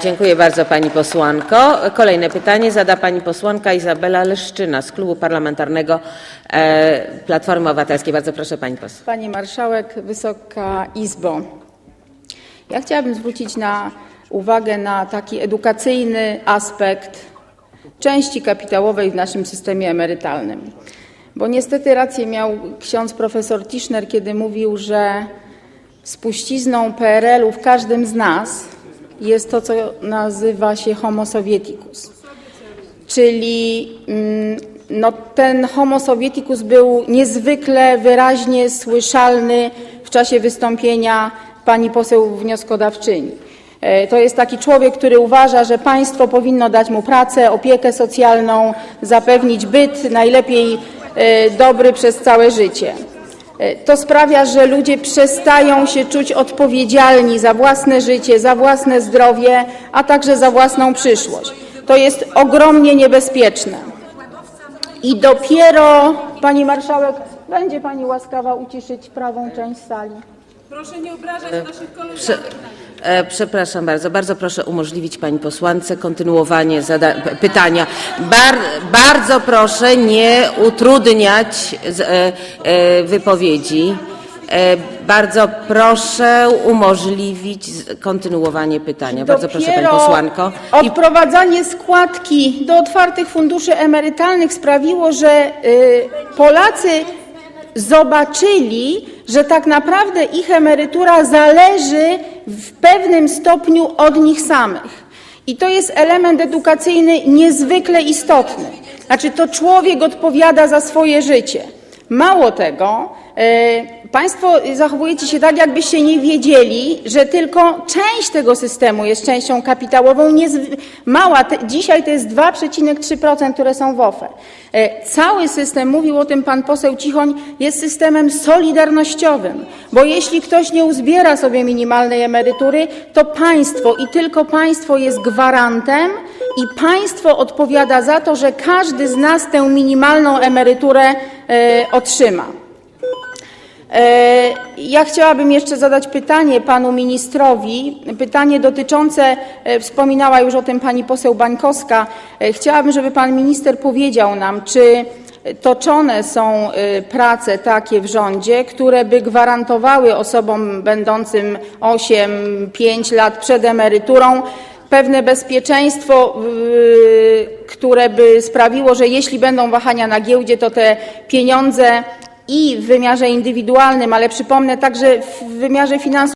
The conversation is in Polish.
Dziękuję bardzo pani posłanko. Kolejne pytanie zada pani posłanka Izabela Leszczyna z Klubu Parlamentarnego e, Platformy Obywatelskiej. Bardzo proszę pani poseł. Pani Marszałek, Wysoka Izbo. Ja chciałabym zwrócić na uwagę na taki edukacyjny aspekt części kapitałowej w naszym systemie emerytalnym. Bo niestety rację miał ksiądz profesor Tischner, kiedy mówił, że spuścizną PRL-u w każdym z nas jest to, co nazywa się homo sovieticus. Czyli mm, no, ten homo sovieticus był niezwykle wyraźnie słyszalny w czasie wystąpienia pani poseł wnioskodawczyni. E, To jest taki człowiek, który uważa, że państwo powinno dać mu pracę, opiekę socjalną, zapewnić byt, najlepiej e, dobry przez całe życie. E, To sprawia, że ludzie przestają się czuć odpowiedzialni za własne życie, za własne zdrowie, a także za własną przyszłość. To jest ogromnie niebezpieczne. I dopiero, pani marszałek, będzie pani łaskawa uciszyć prawą część sali. Proszę nie obrażać naszych koleżanek. E, przepraszam bardzo. Bardzo proszę umożliwić pani posłance kontynuowanie pytania. Bar, bardzo proszę nie utrudniać z, e, e, wypowiedzi. E, bardzo proszę umożliwić kontynuowanie pytania. Bardzo proszę pani Dopiero posłanko. I Odprowadzanie składki do otwartych funduszy emerytalnych sprawiło, że y, Polacy zobaczyli, że tak naprawdę ich emerytura zależy w pewnym stopniu od nich samych. I to jest element edukacyjny niezwykle istotny. Znaczy, to człowiek odpowiada za swoje życie. Mało tego, Państwo zachowujecie się tak, jakbyście nie wiedzieli, że tylko część tego systemu jest częścią kapitałową, mała, dzisiaj to jest 2,3%, które są w OFE. E, Cały system, mówił o tym pan poseł Cichoń, jest systemem solidarnościowym, bo jeśli ktoś nie uzbiera sobie minimalnej emerytury, to państwo i tylko państwo jest gwarantem i państwo odpowiada za to, że każdy z nas tę minimalną emeryturę e, otrzyma. E, Ja chciałabym jeszcze zadać pytanie panu ministrowi, pytanie dotyczące, e, wspominała już o tym pani poseł Bańkowska. E, Chciałabym, żeby pan minister powiedział nam, czy toczone są prace takie w rządzie, które by gwarantowały osobom będącym 8-5 lat przed emeryturą pewne bezpieczeństwo, które by sprawiło, że jeśli będą wahania na giełdzie, to te pieniądze i w wymiarze indywidualnym, ale przypomnę także w wymiarze finansowym,